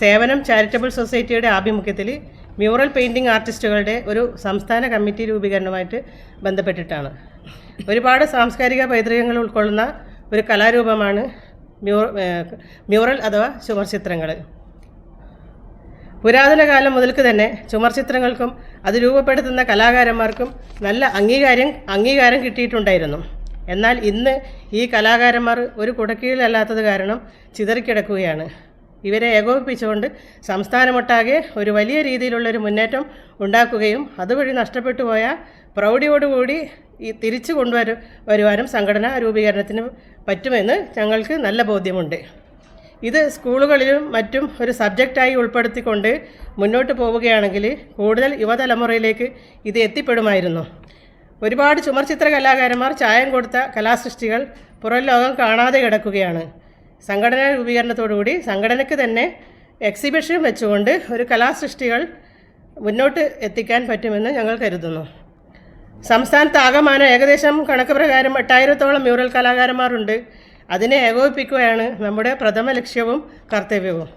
സേവനം ചാരിറ്റബിൾ സൊസൈറ്റിയുടെ ആഭിമുഖ്യത്തിൽ മ്യൂറൽ പെയിന്റിംഗ് ആർട്ടിസ്റ്റുകളുടെ ഒരു സംസ്ഥാന കമ്മിറ്റി രൂപീകരണവുമായിട്ട് ബന്ധപ്പെട്ടിട്ടാണ്. ഒരുപാട് സാംസ്കാരിക പൈതൃകങ്ങൾ ഉൾക്കൊള്ളുന്ന ഒരു കലാരൂപമാണ് മ്യൂ മ്യൂറൽ അഥവാ ചുമർചിത്രങ്ങൾ പുരാതന കാലം മുതൽക്ക് തന്നെ ചുമർചിത്രങ്ങൾക്കും അത് രൂപപ്പെടുത്തുന്ന കലാകാരന്മാർക്കും നല്ല അംഗീകാരം അംഗീകാരം കിട്ടിയിട്ടുണ്ടായിരുന്നു. എന്നാൽ ഇന്ന് ഈ കലാകാരന്മാർ ഒരു കുടക്കീഴിലല്ലാത്തത് കാരണം ചിതറിക്കിടക്കുകയാണ്. ഇവരെ ഏകോപിപ്പിച്ചുകൊണ്ട് സംസ്ഥാനമൊട്ടാകെ ഒരു വലിയ രീതിയിലുള്ളൊരു മുന്നേറ്റം ഉണ്ടാക്കുകയും അതുവഴി നഷ്ടപ്പെട്ടു പോയ പ്രൗഢിയോടുകൂടി ഈ തിരിച്ചു കൊണ്ടുവരു വരുവാനും സംഘടനാ രൂപീകരണത്തിന് പറ്റുമെന്ന് ഞങ്ങൾക്ക് നല്ല ബോധ്യമുണ്ട്. ഇത് സ്കൂളുകളിലും മറ്റും ഒരു സബ്ജക്റ്റായി ഉൾപ്പെടുത്തിക്കൊണ്ട് മുന്നോട്ട് പോവുകയാണെങ്കിൽ കൂടുതൽ യുവതലമുറയിലേക്ക് ഇത് എത്തിപ്പെടുമായിരുന്നു. ഒരുപാട് ചുമർചിത്ര കലാകാരന്മാർ ചായം കൊടുത്ത കലാസൃഷ്ടികൾ പുറം ലോകം കാണാതെ കിടക്കുകയാണ്. സംഘടനാ രൂപീകരണത്തോടുകൂടി സംഘടനയ്ക്ക് തന്നെ എക്സിബിഷൻ വെച്ചുകൊണ്ട് ഒരു കലാസൃഷ്ടികൾ മുന്നോട്ട് എത്തിക്കാൻ പറ്റുമെന്ന് ഞങ്ങൾ കരുതുന്നു. സംസ്ഥാനത്ത് ആകമാനം ഏകദേശം കണക്ക് പ്രകാരം എട്ടായിരത്തോളം മ്യൂറൽ കലാകാരന്മാരുണ്ട്. അതിനെ ഏകോപിപ്പിക്കുകയാണ് നമ്മുടെ പ്രഥമ ലക്ഷ്യവും കർത്തവ്യവും.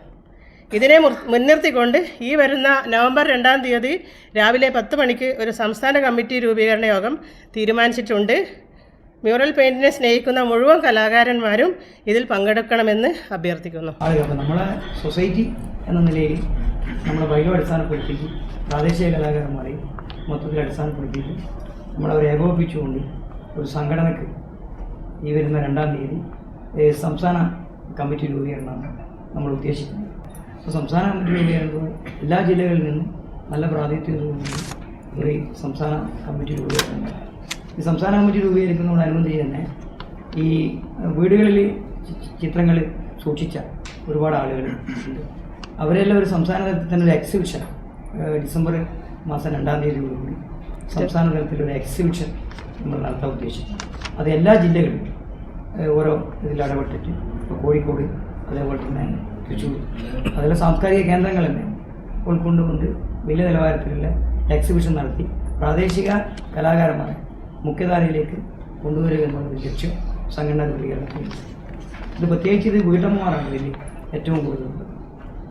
ഇതിനെ മുൻനിർത്തിക്കൊണ്ട് ഈ വരുന്ന നവംബർ രണ്ടാം തീയതി രാവിലെ പത്ത് മണിക്ക് ഒരു സംസ്ഥാന കമ്മിറ്റി രൂപീകരണ യോഗം തീരുമാനിച്ചിട്ടുണ്ട്. മ്യൂറൽ പെയിന്റിനെ സ്നേഹിക്കുന്ന മുഴുവൻ കലാകാരന്മാരും ഇതിൽ പങ്കെടുക്കണമെന്ന് അഭ്യർത്ഥിക്കുന്നു. നമ്മളെ സൊസൈറ്റി എന്ന നിലയിൽ നമ്മുടെ ബൈലോ അടിസ്ഥാനപ്പെടുത്തി പ്രാദേശിക കലാകാരന്മാരെ മൊത്തത്തിൽ അടിസ്ഥാനപ്പെടുത്തിയിട്ട് നമ്മളവരെ ഏകോപിപ്പിച്ചുകൊണ്ട് ഒരു സംഘടനക്ക് ഈ വരുന്ന രണ്ടാം തീയതി സംസ്ഥാന കമ്മിറ്റി രൂപീകരണമാണ് നമ്മൾ ഉദ്ദേശിക്കുന്നത്. അപ്പോൾ സംസ്ഥാന കമ്മിറ്റി രൂപീകരണത്തിൽ എല്ലാ ജില്ലകളിൽ നിന്നും നല്ല പ്രാതിനിധ്യത്തോടുകൂടി ഒരു സംസ്ഥാന കമ്മിറ്റി രൂപീകരണം ഈ സംസ്ഥാന കമ്മിറ്റി രൂപീകരിക്കുന്നതോടനുബന്ധിച്ച് തന്നെ ഈ വീടുകളിൽ ചിത്രങ്ങൾ സൂക്ഷിച്ച ഒരുപാട് ആളുകൾ ഉണ്ട്. അവരെല്ലാം ഒരു സംസ്ഥാന തലത്തിൽ തന്നെ ഒരു എക്സിബിഷൻ ഡിസംബർ മാസം രണ്ടാം തീയതിയോടുകൂടി സംസ്ഥാന തലത്തിൽ ഒരു എക്സിബിഷൻ നമ്മൾ നടത്താൻ ഉദ്ദേശിച്ചു. അത് എല്ലാ ജില്ലകളിലും ഓരോ ഇതിൽ ഇടപെട്ടിട്ട് ഇപ്പോൾ കോഴിക്കോട് അതേപോലെ തന്നെ തൃശ്ശൂർ അതിലെ സാംസ്കാരിക കേന്ദ്രങ്ങൾ തന്നെ ഉൾക്കൊണ്ടുകൊണ്ട് വലിയ നിലവാരത്തിലുള്ള എക്സിബിഷൻ നടത്തി പ്രാദേശിക കലാകാരന്മാരെ മുഖ്യധാരയിലേക്ക് കൊണ്ടുവരിക എന്നുള്ളൊരു ലക്ഷ്യം സംഘടനാ രൂപീകരണത്തിൽ ഇത് പ്രത്യേകിച്ച് ഇത് വീട്ടമ്മമാരാണ് ഇതിൽ ഏറ്റവും കൂടുതൽ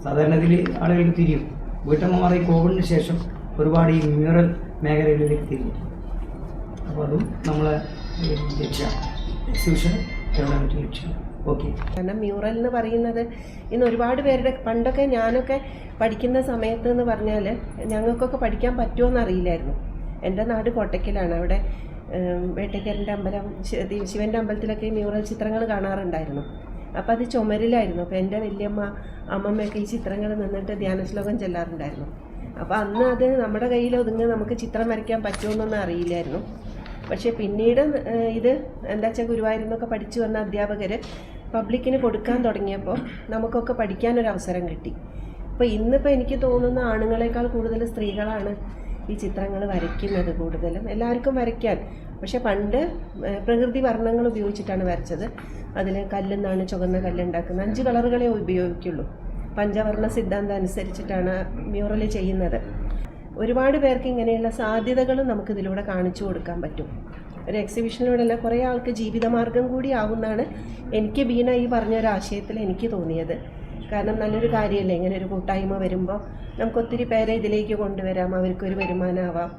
സാധാരണ ഇതിൽ ആളുകൾക്ക് തിരിയും. വീട്ടമ്മമാർ ഈ കോവിഡിന് ശേഷം ഒരുപാട് ഈ മ്യൂറൽ മേഖലകളിലേക്ക് തിരിയും അപ്പോൾ അതും നമ്മളെ ലക്ഷ്യമാണ് എക്സിബിഷൻ കേരളത്തിന്റെ ലക്ഷ്യമാണ് കാരണം മ്യൂറൽ എന്ന് പറയുന്നത് ഇന്ന് ഒരുപാട് പേരുടെ പണ്ടൊക്കെ ഞാനൊക്കെ പഠിക്കുന്ന സമയത്ത് എന്ന് പറഞ്ഞാൽ ഞങ്ങൾക്കൊക്കെ പഠിക്കാൻ പറ്റുമോ അറിയില്ലായിരുന്നു. എന്റെ നാട് കോട്ടയ്ക്കലാണ്. അവിടെ വേട്ടയ്ക്കരന്റെ അമ്പലം ശിവന്റെ അമ്പലത്തിലൊക്കെ മ്യൂറൽ ചിത്രങ്ങൾ കാണാറുണ്ടായിരുന്നു. അപ്പോൾ അത് ചുമരിലായിരുന്നു. അപ്പോൾ എന്റെ വലിയമ്മ അമ്മമ്മയൊക്കെ ഈ ചിത്രങ്ങൾ നിന്നിട്ട് ധ്യാന ശ്ലോകം ചെല്ലാറുണ്ടായിരുന്നു. അപ്പോൾ അന്ന് അത് നമ്മുടെ കയ്യിൽ ഒതുങ്ങി നമുക്ക് ചിത്രം വരയ്ക്കാൻ പറ്റുമെന്നൊന്നും അറിയില്ലായിരുന്നു. പക്ഷേ പിന്നീട് ഇത് എന്താ വെച്ചാൽ ഗുരുവായൂരിന്നൊക്കെ പഠിച്ചു വന്ന അധ്യാപകർ പബ്ലിക്കിന് കൊടുക്കാൻ തുടങ്ങിയപ്പോൾ നമുക്കൊക്കെ പഠിക്കാനൊരു അവസരം കിട്ടി. അപ്പോൾ ഇന്നിപ്പോൾ എനിക്ക് തോന്നുന്ന ആണുങ്ങളെക്കാൾ കൂടുതൽ സ്ത്രീകളാണ് ഈ ചിത്രങ്ങൾ വരയ്ക്കുന്നത് കൂടുതലും എല്ലാവർക്കും വരയ്ക്കാൻ. പക്ഷെ പണ്ട് പ്രകൃതി വർണങ്ങൾ ഉപയോഗിച്ചിട്ടാണ് വരച്ചത്. അതിൽ കല്ലെന്നാണ് ചുവന്ന കല്ലുണ്ടാക്കുന്നത്. അഞ്ച് കളറുകളെ ഉപയോഗിക്കുള്ളൂ. പഞ്ചവർണ സിദ്ധാന്തം അനുസരിച്ചിട്ടാണ് മ്യൂറൽ ചെയ്യുന്നത്. ഒരുപാട് പേർക്ക് ഇങ്ങനെയുള്ള സാധ്യതകളും നമുക്കിതിലൂടെ കാണിച്ചു കൊടുക്കാൻ പറ്റും. ഒരു എക്സിബിഷനിലൂടെയല്ല കുറേ ആൾക്ക് ജീവിതമാർഗം കൂടി ആവുമെന്നാണ് എനിക്ക് ബീന ഈ പറഞ്ഞ ഒരു ആശയത്തിൽ എനിക്ക് തോന്നിയത്. കാരണം നല്ലൊരു കാര്യമല്ലേ? ഇങ്ങനെ ഒരു കൂട്ടായ്മ വരുമ്പോൾ നമുക്ക് ഒത്തിരി പേരെ ഇതിലേക്ക് കൊണ്ടുവരാം. അവർക്കൊരു വരുമാനമാവാം.